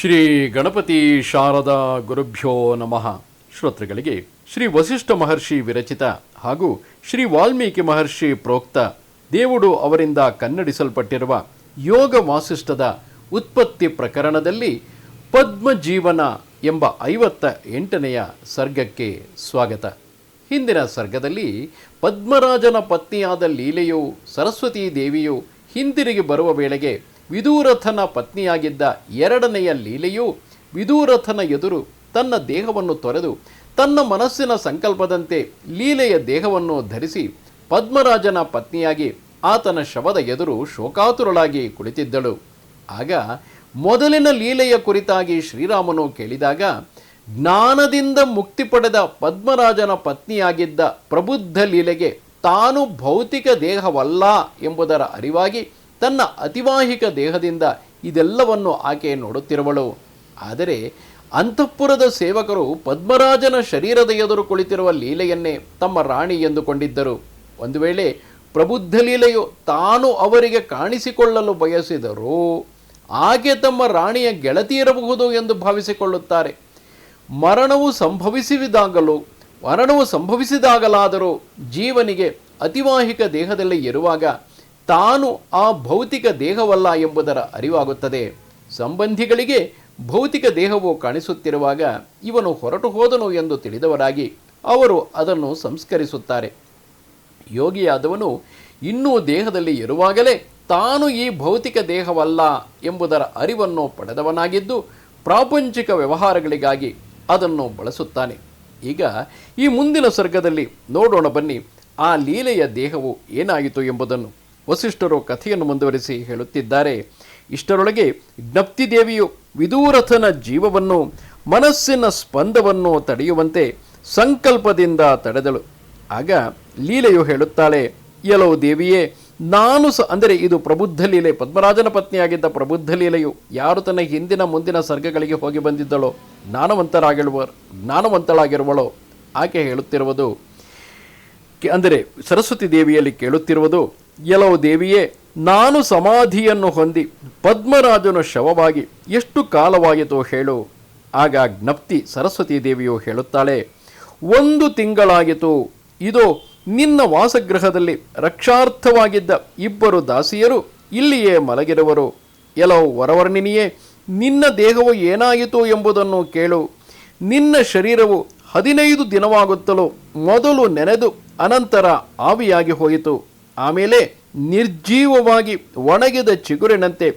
ಶ್ರೀ ಗಣಪತಿ ಶಾರದಾ ಗುರುಭ್ಯೋ ನಮಃ. ಶ್ರೋತೃಗಳಿಗೆ ಶ್ರೀ ವಸಿಷ್ಠ ಮಹರ್ಷಿ ವಿರಚಿತ ಹಾಗೂ ಶ್ರೀ ವಾಲ್ಮೀಕಿ ಮಹರ್ಷಿ ಪ್ರೋಕ್ತ ದೇವುಡು ಅವರಿಂದ ಕನ್ನಡಿಸಲ್ಪಟ್ಟಿರುವ ಯೋಗ ವಾಸಿಷ್ಠದ ಉತ್ಪತ್ತಿ ಪ್ರಕರಣದಲ್ಲಿ ಪದ್ಮಜೀವನ ಎಂಬ ಐವತ್ತ ಎಂಟನೆಯ ಸರ್ಗಕ್ಕೆ ಸ್ವಾಗತ. ಹಿಂದಿನ ಸರ್ಗದಲ್ಲಿ ಪದ್ಮರಾಜನ ಪತ್ನಿಯಾದ ಲೀಲೆಯು ಸರಸ್ವತೀ ದೇವಿಯು ಹಿಂದಿರುಗಿ ಬರುವ ವೇಳೆಗೆ ವಿದೂರಥನ ಪತ್ನಿಯಾಗಿದ್ದ ಎರಡನೆಯ ಲೀಲೆಯು ವಿದೂರಥನ ಎದುರು ತನ್ನ ದೇಹವನ್ನು ತೊರೆದು ತನ್ನ ಮನಸ್ಸಿನ ಸಂಕಲ್ಪದಂತೆ ಲೀಲೆಯ ದೇಹವನ್ನು ಧರಿಸಿ ಪದ್ಮರಾಜನ ಪತ್ನಿಯಾಗಿ ಆತನ ಶವದ ಎದುರು ಶೋಕಾತುರಳಾಗಿ ಕುಳಿತಿದ್ದಳು. ಆಗ ಮೊದಲಿನ ಲೀಲೆಯ ಕುರಿತಾಗಿ ಶ್ರೀರಾಮನು ಕೇಳಿದಾಗ, ಜ್ಞಾನದಿಂದ ಮುಕ್ತಿ ಪಡೆದ ಪದ್ಮರಾಜನ ಪತ್ನಿಯಾಗಿದ್ದ ಪ್ರಬುದ್ಧ ಲೀಲೆಗೆ ತಾನು ಭೌತಿಕ ದೇಹವಲ್ಲ ಎಂಬುದರ ಅರಿವಾಗಿ ತನ್ನ ಅತಿವಾಹಿಕ ದೇಹದಿಂದ ಇದೆಲ್ಲವನ್ನು ಆಕೆ ನೋಡುತ್ತಿರುವಳು. ಆದರೆ ಅಂತಃಪುರದ ಸೇವಕರು ಪದ್ಮರಾಜನ ಶರೀರದ ಎದುರು ಕುಳಿತಿರುವ ಲೀಲೆಯನ್ನೇ ತಮ್ಮ ರಾಣಿ ಎಂದುಕೊಂಡಿದ್ದರು. ಒಂದು ವೇಳೆ ಪ್ರಬುದ್ಧ ಲೀಲೆಯು ತಾನು ಅವರಿಗೆ ಕಾಣಿಸಿಕೊಳ್ಳಲು ಬಯಸಿದರೂ ಆಕೆ ತಮ್ಮ ರಾಣಿಯ ಗೆಳತಿ ಇರಬಹುದು ಎಂದು ಭಾವಿಸಿಕೊಳ್ಳುತ್ತಾರೆ. ಮರಣವು ಸಂಭವಿಸಿದಾಗಲೂ, ಮರಣವು ಸಂಭವಿಸಿದಾಗಲಾದರೂ ಜೀವನಿಗೆ ಅತಿವಾಹಿಕ ದೇಹದಲ್ಲಿ ಇರುವಾಗ ತಾನು ಆ ಭೌತಿಕ ದೇಹವಲ್ಲ ಎಂಬುದರ ಅರಿವಾಗುತ್ತದೆ. ಸಂಬಂಧಿಗಳಿಗೆ ಭೌತಿಕ ದೇಹವು ಕಾಣಿಸುತ್ತಿರುವಾಗ ಇವನು ಹೊರಟು ಹೋದನು ಎಂದು ತಿಳಿದವರಾಗಿ ಅವರು ಅದನ್ನು ಸಂಸ್ಕರಿಸುತ್ತಾರೆ. ಯೋಗಿಯಾದವನು ಇನ್ನೂ ದೇಹದಲ್ಲಿ ಇರುವಾಗಲೇ ತಾನು ಈ ಭೌತಿಕ ದೇಹವಲ್ಲ ಎಂಬುದರ ಅರಿವನ್ನು ಪಡೆದವನಾಗಿದ್ದು ಪ್ರಾಪಂಚಿಕ ವ್ಯವಹಾರಗಳಿಗಾಗಿ ಅದನ್ನು ಬಳಸುತ್ತಾನೆ. ಈಗ ಈ ಮುಂದಿನ ಸರ್ಗದಲ್ಲಿ ನೋಡೋಣ ಬನ್ನಿ, ಆ ಲೀಲೆಯ ದೇಹವು ಏನಾಯಿತು ಎಂಬುದನ್ನು. ವಸಿಷ್ಠರು ಕಥೆಯನ್ನು ಮುಂದುವರಿಸಿ ಹೇಳುತ್ತಿದ್ದಾರೆ. ಇಷ್ಟರೊಳಗೆ ಜ್ಞಪ್ತಿ ದೇವಿಯು ವಿದೂರಥನ ಜೀವವನ್ನು, ಮನಸ್ಸಿನ ಸ್ಪಂದವನ್ನು ತಡೆಯುವಂತೆ ಸಂಕಲ್ಪದಿಂದ ತಡೆದಳು. ಆಗ ಲೀಲೆಯು ಹೇಳುತ್ತಾಳೆ ಎಲೋ ದೇವಿಯೇ, ನಾನು ಸ, ಅಂದರೆ ಇದು ಪ್ರಬುದ್ಧ ಲೀಲೆ, ಪದ್ಮರಾಜನ ಪತ್ನಿಯಾಗಿದ್ದ ಪ್ರಬುದ್ಧ ಲೀಲೆಯು ಯಾರು ತನ್ನ ಹಿಂದಿನ ಮುಂದಿನ ಸರ್ಗಗಳಿಗೆ ಹೋಗಿ ಬಂದಿದ್ದಳೋ? ಜ್ಞಾನವಂತರಾಗಿರುವ ಜ್ಞಾನವಂತಳಾಗಿರುವಳೋ? ಆಕೆ ಹೇಳುತ್ತಿರುವುದು ಅಂದರೆ ಸರಸ್ವತಿ ದೇವಿಯಲ್ಲಿ ಕೇಳುತ್ತಿರುವುದು ಎಲೋ ದೇವಿಯೇ, ನಾನು ಸಮಾಧಿಯನ್ನು ಹೊಂದಿ ಪದ್ಮರಾಜನು ಶವವಾಗಿ ಎಷ್ಟು ಕಾಲವಾಯಿತು ಹೇಳು. ಆಗ ಜ್ಞಪ್ತಿ ಸರಸ್ವತೀ ದೇವಿಯು ಹೇಳುತ್ತಾಳೆ, ಒಂದು ತಿಂಗಳಾಯಿತು. ಇದು, ನಿನ್ನ ವಾಸಗೃಹದಲ್ಲಿ ರಕ್ಷಾರ್ಥವಾಗಿದ್ದ ಇಬ್ಬರು ದಾಸಿಯರು ಇಲ್ಲಿಯೇ ಮಲಗಿರುವರು ಎಲೋ ವರವರ್ಣಿನಿಯೇ, ನಿನ್ನ ದೇಹವು ಏನಾಯಿತು ಎಂಬುದನ್ನು ಕೇಳು. ನಿನ್ನ ಶರೀರವು ಹದಿನೈದು ದಿನವಾಗುತ್ತಲೂ, ಮೊದಲು ನೆನೆದು ಅನಂತರ ಆವಿಯಾಗಿ ಹೋಯಿತು. ಆಮೇಲೆ ನಿರ್ಜೀವವಾಗಿ ಒಣಗಿದ ಚಿಗುರಿನಂತೆ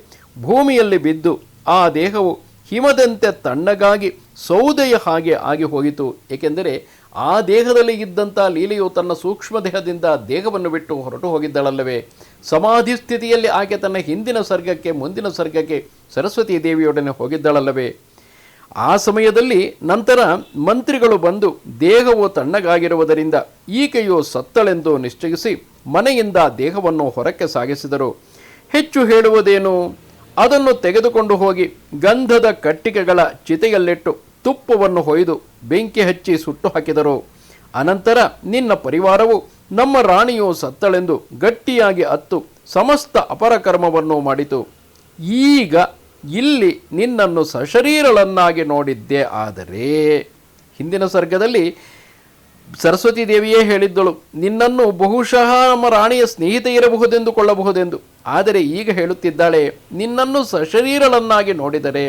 ಭೂಮಿಯಲ್ಲಿ ಬಿದ್ದು ಆ ದೇಹವು ಹಿಮದಂತೆ ತಣ್ಣಗಾಗಿ ಸೌದೆಯ ಹಾಗೆ ಆಗಿ ಹೋಯಿತು ಏಕೆಂದರೆ ಆ ದೇಹದಲ್ಲಿ ಇದ್ದಂಥ ಲೀಲೆಯು ತನ್ನ ಸೂಕ್ಷ್ಮ ದೇಹದಿಂದ ದೇಹವನ್ನು ಬಿಟ್ಟು ಹೊರಟು ಹೋಗಿದ್ದಳಲ್ಲವೇ? ಸಮಾಧಿ ಸ್ಥಿತಿಯಲ್ಲಿ ಆಕೆ ತನ್ನ ಹಿಂದಿನ ಸರ್ಗಕ್ಕೆ ಮುಂದಿನ ಸರ್ಗಕ್ಕೆ ಸರಸ್ವತಿ ದೇವಿಯೊಡನೆ ಹೋಗಿದ್ದಳಲ್ಲವೇ? ಆ ಸಮಯದಲ್ಲಿ ನಂತರ ಮಂತ್ರಿಗಳು ಬಂದು ದೇಹವು ತಣ್ಣಗಾಗಿರುವುದರಿಂದ ಈಕೆಯು ಸತ್ತಳೆಂದು ನಿಶ್ಚಯಿಸಿ ಮನೆಯಿಂದ ದೇಹವನ್ನು ಹೊರಕ್ಕೆ ಸಾಗಿಸಿದರು. ಹೆಚ್ಚು ಹೇಳುವುದೇನು? ಅದನ್ನು ತೆಗೆದುಕೊಂಡು ಹೋಗಿ ಗಂಧದ ಕಟ್ಟಿಗೆಗಳ ಚಿತೆಯಲ್ಲಿಟ್ಟು ತುಪ್ಪವನ್ನು ಹೊಯ್ದು ಬೆಂಕಿ ಹಚ್ಚಿ ಸುಟ್ಟು ಹಾಕಿದರು. ಅನಂತರ, ನಿನ್ನ ಪರಿವಾರವು ನಮ್ಮ ರಾಣಿಯು ಸತ್ತಳೆಂದು ಗಟ್ಟಿಯಾಗಿ ಅತ್ತು ಸಮಸ್ತ ಅಪರಕರ್ಮವನ್ನು ಮಾಡಿತು. ಈಗ ಇಲ್ಲಿ ನಿನ್ನನ್ನು ಸಶರೀರಳನ್ನಾಗಿ ನೋಡಿದ್ದೆ ಆದರೆ, ಹಿಂದಿನ ಸರ್ಗದಲ್ಲಿ ಸರಸ್ವತಿ ದೇವಿಯೇ ಹೇಳಿದ್ದಳು, ನಿನ್ನನ್ನು ಬಹುಶಃ ನಮ್ಮ ರಾಣಿಯ ಸ್ನೇಹಿತೆ ಇರಬಹುದೆಂದು ಕೊಳ್ಳಬಹುದೆಂದು. ಆದರೆ ಈಗ ಹೇಳುತ್ತಿದ್ದಾಳೆ, ನಿನ್ನನ್ನು ಸಶರೀರಳನ್ನಾಗಿ ನೋಡಿದರೆ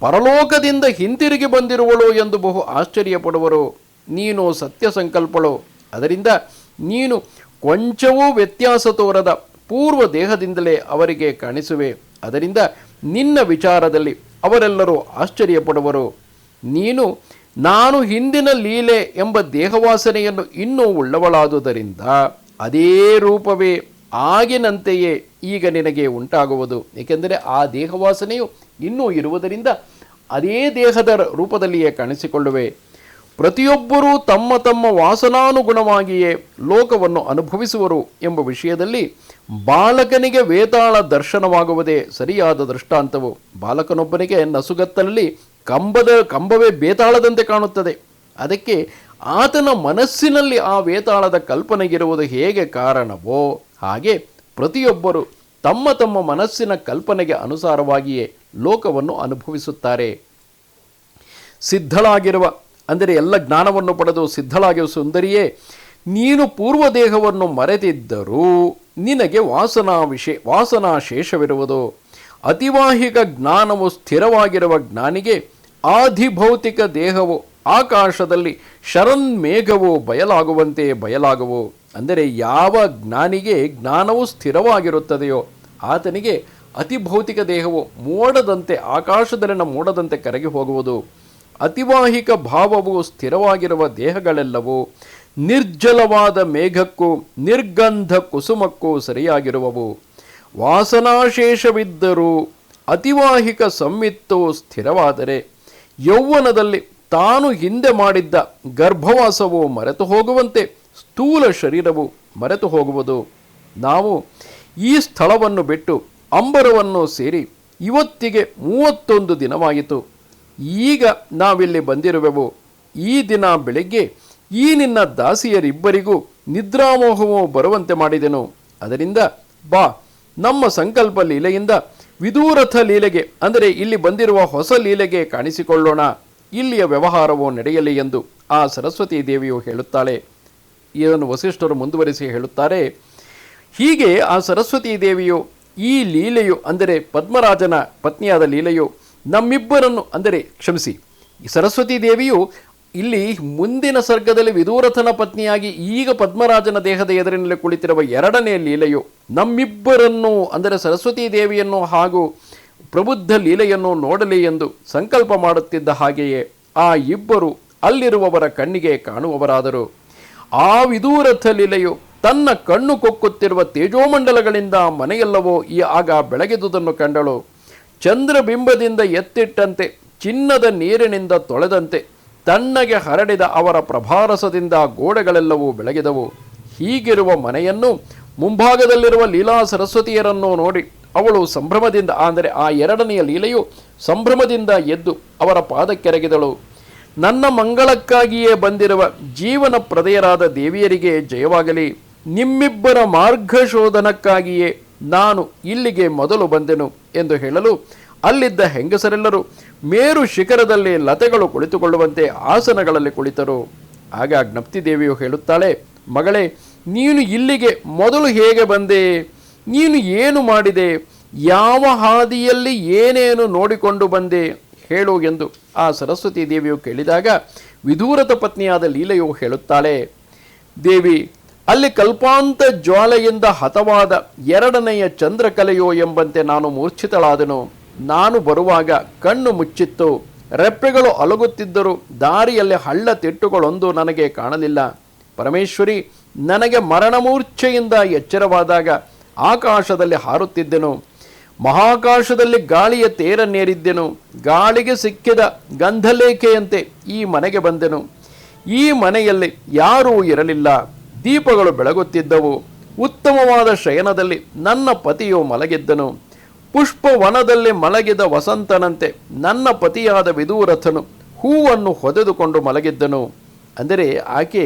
ಪರಲೋಕದಿಂದ ಹಿಂತಿರುಗಿ ಬಂದಿರುವಳು ಎಂದು ಬಹು ಆಶ್ಚರ್ಯಪಡುವರು. ನೀನು ಸತ್ಯ ಸಂಕಲ್ಪಳು ಅದರಿಂದ ನೀನು ಕೊಂಚವೂ ವ್ಯತ್ಯಾಸ ತೋರದ ಪೂರ್ವ ದೇಹದಿಂದಲೇ ಅವರಿಗೆ ಕಾಣಿಸುವೆ. ಅದರಿಂದ ನಿನ್ನ ವಿಚಾರದಲ್ಲಿ ಅವರೆಲ್ಲರೂ ಆಶ್ಚರ್ಯಪಡುವರು. ನೀನು ನಾನು ಹಿಂದಿನ ಲೀಲೆ ಎಂಬ ದೇಹವಾಸನೆಯನ್ನು ಇನ್ನೂ ಉಳ್ಳವಳಾದುದರಿಂದ ಅದೇ ರೂಪವೇ ಆಗಿನಂತೆಯೇ ಈಗ ನಿನಗೆ ಉಂಟಾಗುವುದು. ಏಕೆಂದರೆ ಆ ದೇಹವಾಸನೆಯು ಇನ್ನೂ ಇರುವುದರಿಂದ ಅದೇ ದೇಹದ ರೂಪದಲ್ಲಿಯೇ ಕಾಣಿಸಿಕೊಳ್ಳುವೆ. ಪ್ರತಿಯೊಬ್ಬರೂ ತಮ್ಮ ತಮ್ಮ ವಾಸನಾನುಗುಣವಾಗಿಯೇ ಲೋಕವನ್ನು ಅನುಭವಿಸುವರು ಎಂಬ ವಿಷಯದಲ್ಲಿ ಬಾಲಕನಿಗೆ ವೇತಾಳ ದರ್ಶನವಾಗುವುದೇ ಸರಿಯಾದ ದೃಷ್ಟಾಂತವು. ಬಾಲಕನೊಬ್ಬನಿಗೆ ನಸುಗತ್ತಲಲ್ಲಿ ಕಂಬದ, ಕಂಬವೇ ಬೇತಾಳದಂತೆ ಕಾಣುತ್ತದೆ. ಅದಕ್ಕೆ ಆತನ ಮನಸ್ಸಿನಲ್ಲಿ ಆ ವೇತಾಳದ ಕಲ್ಪನೆಗಿರುವುದು ಹೇಗೆ ಕಾರಣವೋ ಹಾಗೆ ಪ್ರತಿಯೊಬ್ಬರು ತಮ್ಮ ತಮ್ಮ ಮನಸ್ಸಿನ ಕಲ್ಪನೆಗೆ ಅನುಸಾರವಾಗಿಯೇ ಲೋಕವನ್ನು ಅನುಭವಿಸುತ್ತಾರೆ. ಸಿದ್ಧಳಾಗಿರುವ, ಅಂದರೆ ಎಲ್ಲ ಜ್ಞಾನವನ್ನು ಪಡೆದು ಸಿದ್ಧಳಾಗಿರುವ ಸುಂದರಿಯೇ, ನೀನು ಪೂರ್ವ ದೇಹವನ್ನು ಮರೆತಿದ್ದರೂ ನಿನಗೆ ವಾಸನಾ ವಿಶೇ ವಾಸನಾ ಶೇಷವಿರುವುದು ಅತಿವಾಹಿಕ ಜ್ಞಾನವು ಸ್ಥಿರವಾಗಿರುವ ಜ್ಞಾನಿಗೆ ಆಧಿಭೌತಿಕ ದೇಹವು ಆಕಾಶದಲ್ಲಿ ಶರನ್ಮೇಘವು ಬಯಲಾಗುವಂತೆ ಬಯಲಾಗುವು. ಅಂದರೆ ಯಾವ ಜ್ಞಾನಿಗೆ ಜ್ಞಾನವು ಸ್ಥಿರವಾಗಿರುತ್ತದೆಯೋ ಆತನಿಗೆ ಅತಿಭೌತಿಕ ದೇಹವು ಮೋಡದಂತೆ, ಆಕಾಶದಲ್ಲಿನ ಮೋಡದಂತೆ ಕರಗಿ ಹೋಗುವುದು. ಅತಿವಾಹಿಕ ಭಾವವು ಸ್ಥಿರವಾಗಿರುವ ದೇಹಗಳೆಲ್ಲವೂ ನಿರ್ಜಲವಾದ ಮೇಘಕ್ಕೂ ನಿರ್ಗಂಧ ಕುಸುಮಕ್ಕೂ ಸರಿಯಾಗಿರುವವು. ವಾಸನಾಶೇಷವಿದ್ದರೂ ಅತಿವಾಹಿಕ ಸಂವಿತ್ತು ಸ್ಥಿರವಾದರೆ ಯೌವನದಲ್ಲಿ ತಾನು ಹಿಂದೆ ಮಾಡಿದ್ದ ಗರ್ಭವಾಸವು ಮರೆತು ಹೋಗುವಂತೆ ಸ್ಥೂಲ ಶರೀರವು ಮರೆತು ಹೋಗುವುದು. ನಾವು ಈ ಸ್ಥಳವನ್ನು ಬಿಟ್ಟು ಅಂಬರವನ್ನು ಸೇರಿ ಇವತ್ತಿಗೆ ಮೂವತ್ತೊಂದು ದಿನವಾಯಿತು. ಈಗ ನಾವಿಲ್ಲಿ ಬಂದಿರುವೆವು. ಈ ದಿನ ಬೆಳಿಗ್ಗೆ ಈ ನಿನ್ನ ದಾಸಿಯರಿಬ್ಬರಿಗೂ ನಿದ್ರಾಮೋಹವು ಬರುವಂತೆ ಮಾಡಿದೆನು. ಅದರಿಂದ ಬಾ, ನಮ್ಮ ಸಂಕಲ್ಪ ಲೀಲೆಯಿಂದ ವಿದೂರಥ ಲೀಲೆಗೆ, ಅಂದರೆ ಇಲ್ಲಿ ಬಂದಿರುವ ಹೊಸ ಲೀಲೆಗೆ ಕಾಣಿಸಿಕೊಳ್ಳೋಣ. ಇಲ್ಲಿಯ ವ್ಯವಹಾರವು ನಡೆಯಲಿ ಎಂದು ಆ ಸರಸ್ವತಿ ದೇವಿಯು ಹೇಳುತ್ತಾಳೆ. ಇದನ್ನು ವಸಿಷ್ಠರು ಮುಂದುವರಿಸಿ ಹೇಳುತ್ತಾರೆ, ಹೀಗೆ ಆ ಸರಸ್ವತಿ ದೇವಿಯು ಈ ಲೀಲೆಯು, ಅಂದರೆ ಪದ್ಮರಾಜನ ಪತ್ನಿಯಾದ ಲೀಲೆಯು ನಮ್ಮಿಬ್ಬರನ್ನು, ಅಂದರೆ ಕ್ಷಮಿಸಿ ಸರಸ್ವತಿ ದೇವಿಯು ಇಲ್ಲಿ ಮುಂದಿನ ಸರ್ಗದಲ್ಲಿ ವಿದೂರಥನ ಪತ್ನಿಯಾಗಿ ಈಗ ಪದ್ಮರಾಜನ ದೇಹದ ಎದುರಿನಲ್ಲಿ ಕುಳಿತಿರುವ ಎರಡನೇ ಲೀಲೆಯು ನಮ್ಮಿಬ್ಬರನ್ನು, ಅಂದರೆ ಸರಸ್ವತೀ ದೇವಿಯನ್ನು ಹಾಗೂ ಪ್ರಬುದ್ಧ ಲೀಲೆಯನ್ನು ನೋಡಲಿ ಎಂದು ಸಂಕಲ್ಪ ಮಾಡುತ್ತಿದ್ದ ಹಾಗೆಯೇ ಆ ಇಬ್ಬರು ಅಲ್ಲಿರುವವರ ಕಣ್ಣಿಗೆ ಕಾಣುವವರಾದರು. ಆ ವಿದೂರಥ ಲೀಲೆಯು ತನ್ನ ಕಣ್ಣು ಕೊಕ್ಕುತ್ತಿರುವ ತೇಜೋಮಂಡಲಗಳಿಂದ ಮನೆಯೆಲ್ಲವೋ ಈ ಆಗ ಬೆಳಗಿದುದನ್ನು ಕಂಡಳು. ಚಂದ್ರಬಿಂಬದಿಂದ ಎತ್ತಿಟ್ಟಂತೆ, ಚಿನ್ನದ ನೀರಿನಿಂದ ತೊಳೆದಂತೆ ತಣ್ಣಗೆ ಹರಡಿದ ಅವರ ಪ್ರಭಾರಸದಿಂದ ಗೋಡೆಗಳೆಲ್ಲವೂ ಬೆಳಗಿದವು. ಹೀಗಿರುವ ಮನೆಯನ್ನು ಮುಂಭಾಗದಲ್ಲಿರುವ ಲೀಲಾ ಸರಸ್ವತಿಯರನ್ನು ನೋಡಿ ಅವಳು ಸಂಭ್ರಮದಿಂದ, ಅಂದರೆ ಆ ಎರಡನೆಯ ಲೀಲೆಯು ಸಂಭ್ರಮದಿಂದ ಎದ್ದು ಅವರ ಪಾದಕ್ಕೆರಗಿದಳು. ನನ್ನ ಮಂಗಳಕ್ಕಾಗಿಯೇ ಬಂದಿರುವ ಜೀವನ ಪ್ರದೆಯರಾದ ದೇವಿಯರಿಗೆ ಜಯವಾಗಲಿ. ನಿಮ್ಮಿಬ್ಬರ ಮಾರ್ಗಶೋಧನಕ್ಕಾಗಿಯೇ ನಾನು ಇಲ್ಲಿಗೆ ಮೊದಲು ಬಂದೆನು ಎಂದು ಹೇಳಲು ಅಲ್ಲಿದ್ದ ಹೆಂಗಸರೆಲ್ಲರೂ ಮೇರು ಶಿಖರದಲ್ಲಿ ಲತೆಗಳು ಕುಳಿತುಕೊಳ್ಳುವಂತೆ ಆಸನಗಳಲ್ಲಿ ಕುಳಿತರು. ಆಗ ಜ್ಞಪ್ತಿ ದೇವಿಯು ಹೇಳುತ್ತಾಳೆ, ಮಗಳೇ, ನೀನು ಇಲ್ಲಿಗೆ ಮೊದಲು ಹೇಗೆ ಬಂದೆ? ನೀನು ಏನು ಮಾಡಿದೆ? ಯಾವ ಹಾದಿಯಲ್ಲಿ ಏನೇನು ನೋಡಿಕೊಂಡು ಬಂದೆ? ಹೇಳು ಎಂದು ಆ ಸರಸ್ವತಿ ದೇವಿಯು ಕೇಳಿದಾಗ ವಿದೂರತ ಪತ್ನಿಯಾದ ಲೀಲೆಯು ಹೇಳುತ್ತಾಳೆ, ದೇವಿ, ಅಲ್ಲಿ ಕಲ್ಪಾಂತ ಜ್ವಾಲೆಯಿಂದ ಹತವಾದ ಎರಡನೆಯ ಚಂದ್ರಕಲೆಯೋ ಎಂಬಂತೆ ನಾನು ಮೂರ್ಛಿತಳಾದನು. ನಾನು ಬರುವಾಗ ಕಣ್ಣು ಮುಚ್ಚಿತ್ತು. ರೆಪ್ಪೆಗಳು ಅಲಗುತ್ತಿದ್ದರೂ. ದಾರಿಯಲ್ಲಿ ಹಳ್ಳ ತಿಟ್ಟುಗಳೊಂದು ನನಗೆ ಕಾಣಲಿಲ್ಲ. ಪರಮೇಶ್ವರಿ, ನನಗೆ ಮರಣಮೂರ್ಛೆಯಿಂದ ಎಚ್ಚರವಾದಾಗ ಆಕಾಶದಲ್ಲಿ ಹಾರುತ್ತಿದ್ದೆನು. ಮಹಾಕಾಶದಲ್ಲಿ ಗಾಳಿಯ ತೇರನ್ನೇರಿದ್ದೆನು ಗಾಳಿಗೆ ಸಿಕ್ಕಿದ ಗಂಧಲೇಖೆಯಂತೆ ಈ ಮನೆಗೆ ಬಂದೆನು. ಈ ಮನೆಯಲ್ಲಿ ಯಾರೂ ಇರಲಿಲ್ಲ. ದೀಪಗಳು ಬೆಳಗುತ್ತಿದ್ದವು. ಉತ್ತಮವಾದ ಶಯನದಲ್ಲಿ ನನ್ನ ಪತಿಯು ಮಲಗಿದ್ದನು. ಪುಷ್ಪವನದಲ್ಲಿ ಮಲಗಿದ ವಸಂತನಂತೆ ನನ್ನ ಪತಿಯಾದ ವಿದೂರಥನು ಹೂವನ್ನು ಹೊದೆದುಕೊಂಡು ಮಲಗಿದ್ದನು. ಅಂದರೆ ಆಕೆ,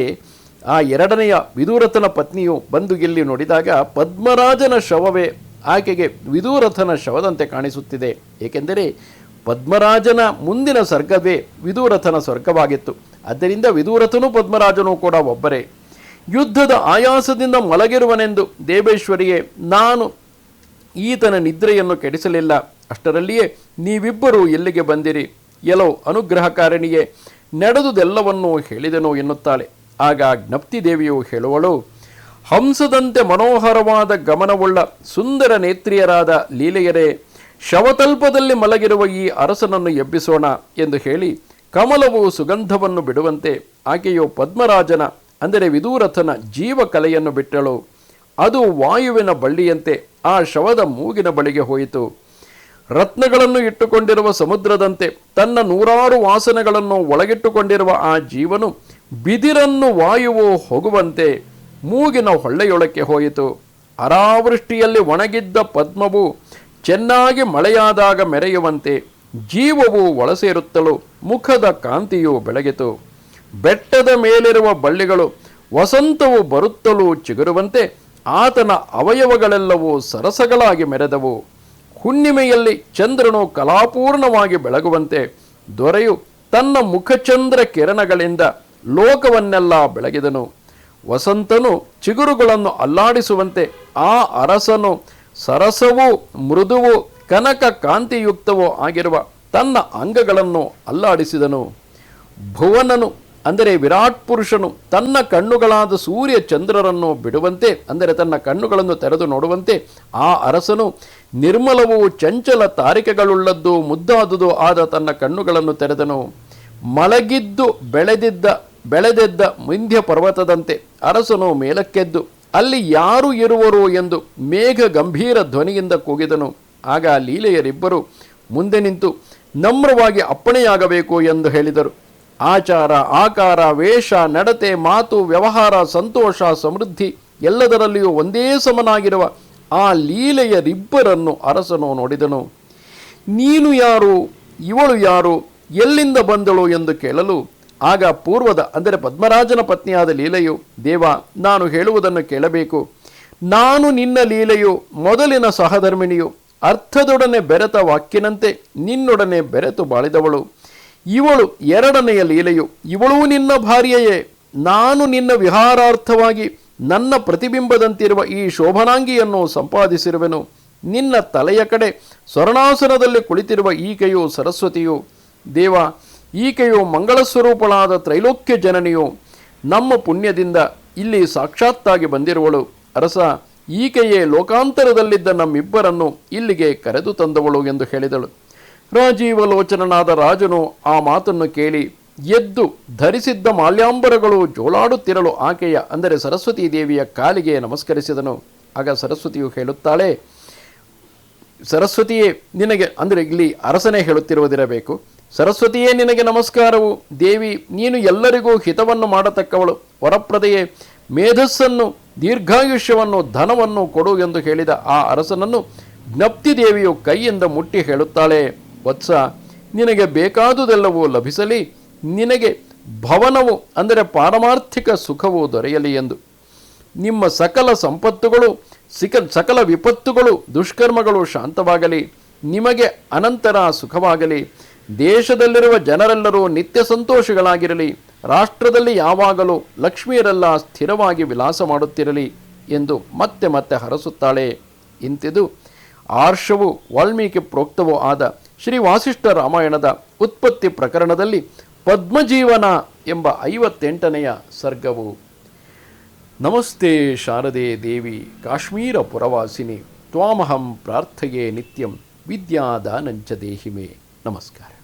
ಆ ಎರಡನೆಯ ವಿದೂರಥನ ಪತ್ನಿಯು ಬಂದು ಇಲ್ಲಿ ನೋಡಿದಾಗ ಪದ್ಮರಾಜನ ಶವವೇ ಆಕೆಗೆ ವಿದೂರಥನ ಶವದಂತೆ ಕಾಣಿಸುತ್ತಿದೆ. ಏಕೆಂದರೆ ಪದ್ಮರಾಜನ ಮುಂದಿನ ಸ್ವರ್ಗವೇ ವಿದೂರಥನ ಸ್ವರ್ಗವಾಗಿತ್ತು. ಆದ್ದರಿಂದ ವಿದೂರಥನೂ ಪದ್ಮರಾಜನೂ ಕೂಡ ಒಬ್ಬರೇ. ಯುದ್ಧದ ಆಯಾಸದಿಂದ ಮಲಗಿರುವನೆಂದು ದೇವೇಶ್ವರಿಯೇ, ನಾನು ಈತನ ನಿದ್ರೆಯನ್ನು ಕೆಡಿಸಲಿಲ್ಲ. ಅಷ್ಟರಲ್ಲಿಯೇ ನೀವಿಬ್ಬರೂ ಎಲ್ಲಿಗೆ ಬಂದಿರಿ? ಎಲೋ ಅನುಗ್ರಹಕಾರಣಿಯೇ, ನಡೆದುದೆಲ್ಲವನ್ನೂ ಹೇಳಿದೆನೋ ಎನ್ನುತ್ತಾಳೆ. ಆಗ ಜ್ಞಪ್ತಿ ದೇವಿಯು ಹೇಳುವಳು, ಹಂಸದಂತೆ ಮನೋಹರವಾದ ಗಮನವುಳ್ಳ ಸುಂದರ ನೇತ್ರಿಯರಾದ ಲೀಲೆಯರೇ, ಶವತಲ್ಪದಲ್ಲಿ ಮಲಗಿರುವ ಈ ಅರಸನನ್ನು ಎಬ್ಬಿಸೋಣ ಎಂದು ಹೇಳಿ ಕಮಲವು ಸುಗಂಧವನ್ನು ಬಿಡುವಂತೆ ಆಕೆಯು ಪದ್ಮರಾಜನ, ಅಂದರೆ ವಿದೂರಥನ ಜೀವಕಲೆಯನ್ನು ಬಿಟ್ಟಳು. ಅದು ವಾಯುವಿನ ಬಳ್ಳಿಯಂತೆ ಆ ಶವದ ಮೂಗಿನ ಬಳಿಗೆ ಹೋಯಿತು. ರತ್ನಗಳನ್ನು ಇಟ್ಟುಕೊಂಡಿರುವ ಸಮುದ್ರದಂತೆ ತನ್ನ ನೂರಾರು ವಾಸನೆಗಳನ್ನು ಒಳಗಿಟ್ಟುಕೊಂಡಿರುವ ಆ ಜೀವನು ಬಿದಿರನ್ನು ವಾಯುವು ಹೋಗುವಂತೆ ಮೂಗಿನ ಹೊಳ್ಳೆಯೊಳಕ್ಕೆ ಹೋಯಿತು. ಅರಾವೃಷ್ಟಿಯಲ್ಲಿ ಒಣಗಿದ್ದ ಪದ್ಮವು ಚೆನ್ನಾಗಿ ಮಳೆಯಾದಾಗ ಮೆರೆಯುವಂತೆ ಜೀವವು ಒಳಸೇರುತ್ತಲೂ ಮುಖದ ಕಾಂತಿಯು ಬೆಳಗಿತು. ಬೆಟ್ಟದ ಮೇಲಿರುವ ಬಳ್ಳಿಗಳು ವಸಂತವು ಬರುತ್ತಲೂ ಚಿಗುರುವಂತೆ ಆತನ ಅವಯವಗಳೆಲ್ಲವೂ ಸರಸಗಳಾಗಿ ಮೆರೆದವು. ಹುಣ್ಣಿಮೆಯಲ್ಲಿ ಚಂದ್ರನು ಕಲಾಪೂರ್ಣವಾಗಿ ಬೆಳಗುವಂತೆ ದೊರೆಯು ತನ್ನ ಮುಖಚಂದ್ರ ಕಿರಣಗಳಿಂದ ಲೋಕವನ್ನೆಲ್ಲ ಬೆಳಗಿದನು. ವಸಂತನು ಚಿಗುರುಗಳನ್ನು ಅಲ್ಲಾಡಿಸುವಂತೆ ಆ ಅರಸನು ಸರಸವೂ ಮೃದುವು ಕನಕ ಕಾಂತಿಯುಕ್ತವೂ ಆಗಿರುವ ತನ್ನ ಅಂಗಗಳನ್ನು ಅಲ್ಲಾಡಿಸಿದನು. ಭುವನನು ಅಂದರೆ ವಿರಾಟ್ ಪುರುಷನು ತನ್ನ ಕಣ್ಣುಗಳಾದ ಸೂರ್ಯ ಚಂದ್ರರನ್ನು ಬಿಡುವಂತೆ, ಅಂದರೆ ತನ್ನ ಕಣ್ಣುಗಳನ್ನು ತೆರೆದು ನೋಡುವಂತೆ, ಆ ಅರಸನು ನಿರ್ಮಲವೂ ಚಂಚಲ ತಾರಿಕೆಗಳುಳ್ಳದ್ದು ಮುದ್ದಾದುದು ಆದ ತನ್ನ ಕಣ್ಣುಗಳನ್ನು ತೆರೆದನು. ಮಲಗಿದ್ದು ಬೆಳೆದಿದ್ದ, ಬೆಳೆದೆದ್ದ ಮುಂಧ್ಯ ಪರ್ವತದಂತೆ ಅರಸನು ಮೇಲಕ್ಕೆದ್ದು, ಅಲ್ಲಿ ಯಾರು ಇರುವರು ಎಂದು ಮೇಘ ಗಂಭೀರ ಧ್ವನಿಯಿಂದ ಕೂಗಿದನು. ಆಗ ಲೀಲೆಯರಿಬ್ಬರು ಮುಂದೆ ನಿಂತು ನಮ್ರವಾಗಿ ಅಪ್ಪಣೆಯಾಗಬೇಕು ಎಂದು ಹೇಳಿದರು. ಆಚಾರ, ಆಕಾರ, ವೇಷ, ನಡತೆ, ಮಾತು, ವ್ಯವಹಾರ, ಸಂತೋಷ, ಸಮೃದ್ಧಿ ಎಲ್ಲದರಲ್ಲಿಯೂ ಒಂದೇ ಸಮನಾಗಿರುವ ಆ ಲೀಲೆಯರಿಬ್ಬರನ್ನು ಅರಸನು ನೋಡಿದನು. ನೀನು ಯಾರು? ಇವಳು ಯಾರು? ಎಲ್ಲಿಂದ ಬಂದಳು ಎಂದು ಕೇಳಲು ಆಗ ಪೂರ್ವದ, ಅಂದರೆ ಪದ್ಮರಾಜನ ಪತ್ನಿಯಾದ ಲೀಲೆಯು, ದೇವ, ನಾನು ಹೇಳುವುದನ್ನು ಕೇಳಬೇಕು. ನಾನು ನಿನ್ನ ಲೀಲೆಯು, ಮೊದಲಿನ ಸಹಧರ್ಮಿಣಿಯು, ಅರ್ಥದೊಡನೆ ಬೆರೆತ ವಾಕ್ಯನಂತೆ ನಿನ್ನೊಡನೆ ಬೆರೆತು ಬಾಳಿದವಳು. ಇವಳು ಎರಡನೆಯ ಲೀಲೆಯು, ಇವಳೂ ನಿನ್ನ ಭಾರ್ಯೆಯೇ, ನಾನು ನಿನ್ನ ವಿಹಾರಾರ್ಥವಾಗಿ ನನ್ನ ಪ್ರತಿಬಿಂಬದಂತಿರುವ ಈ ಶೋಭನಾಂಗಿಯನ್ನು ಸಂಪಾದಿಸಿರುವೆನು. ನಿನ್ನ ತಲೆಯ ಕಡೆ ಸ್ವರ್ಣಾಸನದಲ್ಲಿ ಕುಳಿತಿರುವ ಈಕೆಯು ಸರಸ್ವತಿಯು. ದೇವ, ಈಕೆಯು ಮಂಗಳ ಸ್ವರೂಪಳಾದ ತ್ರೈಲೋಕ್ಯ ಜನನಿಯು. ನಮ್ಮ ಪುಣ್ಯದಿಂದ ಇಲ್ಲಿ ಸಾಕ್ಷಾತ್ತಾಗಿ ಬಂದಿರುವಳು. ಅರಸ, ಈಕೆಯೇ ಲೋಕಾಂತರದಲ್ಲಿದ್ದ ನಮ್ಮಿಬ್ಬರನ್ನು ಇಲ್ಲಿಗೆ ಕರೆದು ತಂದವಳು ಎಂದು ಹೇಳಿದಳು. ರಾಜೀವಲೋಚನನಾದ ರಾಜನು ಆ ಮಾತನ್ನು ಕೇಳಿ, ಎದ್ದು ಧರಿಸಿದ್ದ ಮಾಲ್ಯಾಂಬರಗಳು ಜೋಲಾಡುತ್ತಿರಲು ಆಕೆಯ ಅಂದರೆ ಸರಸ್ವತೀ ದೇವಿಯ ಕಾಲಿಗೆ ನಮಸ್ಕರಿಸಿದನು. ಆಗ ಸರಸ್ವತಿಯು ಹೇಳುತ್ತಾಳೆ, ಸರಸ್ವತಿಯೇ, ನಿನಗೆ ಅಂದರೆ ಇಲ್ಲಿ ಅರಸನೇ ಹೇಳುತ್ತಿರುವುದಿರಬೇಕು. ಸರಸ್ವತಿಯೇ, ನಿನಗೆ ನಮಸ್ಕಾರವು. ದೇವಿ, ನೀನು ಎಲ್ಲರಿಗೂ ಹಿತವನ್ನು ಮಾಡತಕ್ಕವಳು. ವರಪ್ರದೆಯೇ, ಮೇಧಸ್ಸನ್ನು, ದೀರ್ಘಾಯುಷ್ಯವನ್ನು, ಧನವನ್ನು ಕೊಡು ಎಂದು ಹೇಳಿದ ಆ ಅರಸನನ್ನು ಜ್ಞಪ್ತಿ ದೇವಿಯು ಕೈಯಿಂದ ಮುಟ್ಟಿ ಹೇಳುತ್ತಾಳೆ. ವತ್ಸ, ನಿನಗೆ ಬೇಕಾದುದೆಲ್ಲವೂ ಲಭಿಸಲಿ, ನಿನಗೆ ಭವನವು, ಅಂದರೆ ಪಾರಮಾರ್ಥಿಕ ಸುಖವು ದೊರೆಯಲಿ ಎಂದು. ನಿಮ್ಮ ಸಕಲ ಸಂಪತ್ತುಗಳು, ಸಿಕ, ಸಕಲ ವಿಪತ್ತುಗಳು, ದುಷ್ಕರ್ಮಗಳು ಶಾಂತವಾಗಲಿ, ನಿಮಗೆ ಅನಂತರ ಸುಖವಾಗಲಿ. ದೇಶದಲ್ಲಿರುವ ಜನರೆಲ್ಲರೂ ನಿತ್ಯ ಸಂತೋಷಗಳಾಗಿರಲಿ, ರಾಷ್ಟ್ರದಲ್ಲಿ ಯಾವಾಗಲೂ ಲಕ್ಷ್ಮಿಯರೆಲ್ಲ ಸ್ಥಿರವಾಗಿ ವಿಲಾಸ ಮಾಡುತ್ತಿರಲಿ ಎಂದು ಮತ್ತೆ ಮತ್ತೆ ಹರಸುತ್ತಾಳೆ. ಇಂತಿದು, ಆರ್ಷವು ವಾಲ್ಮೀಕಿ ಪ್ರೋಕ್ತವೂ ಆದ ಶ್ರೀ ವಾಸಿಷ್ಠ ರಾಮಾಯಣದ ಉತ್ಪತ್ತಿ ಪ್ರಕರಣದಲ್ಲಿ ಪದ್ಮಜೀವನ ಎಂಬ ಐವತ್ತೆಂಟನೆಯ ಸರ್ಗವು. ನಮಸ್ತೆ ಶಾರದೆ ದೇವಿ ಕಾಶ್ಮೀರ ಪುರವಾಸಿನಿ ತ್ವಾಮಹಂ ಪ್ರಾರ್ಥಯೇ ನಿತ್ಯಂ ವಿದ್ಯಾದಾನಂಚ ದೇಹಿಮೆ. ನಮಸ್ಕಾರ.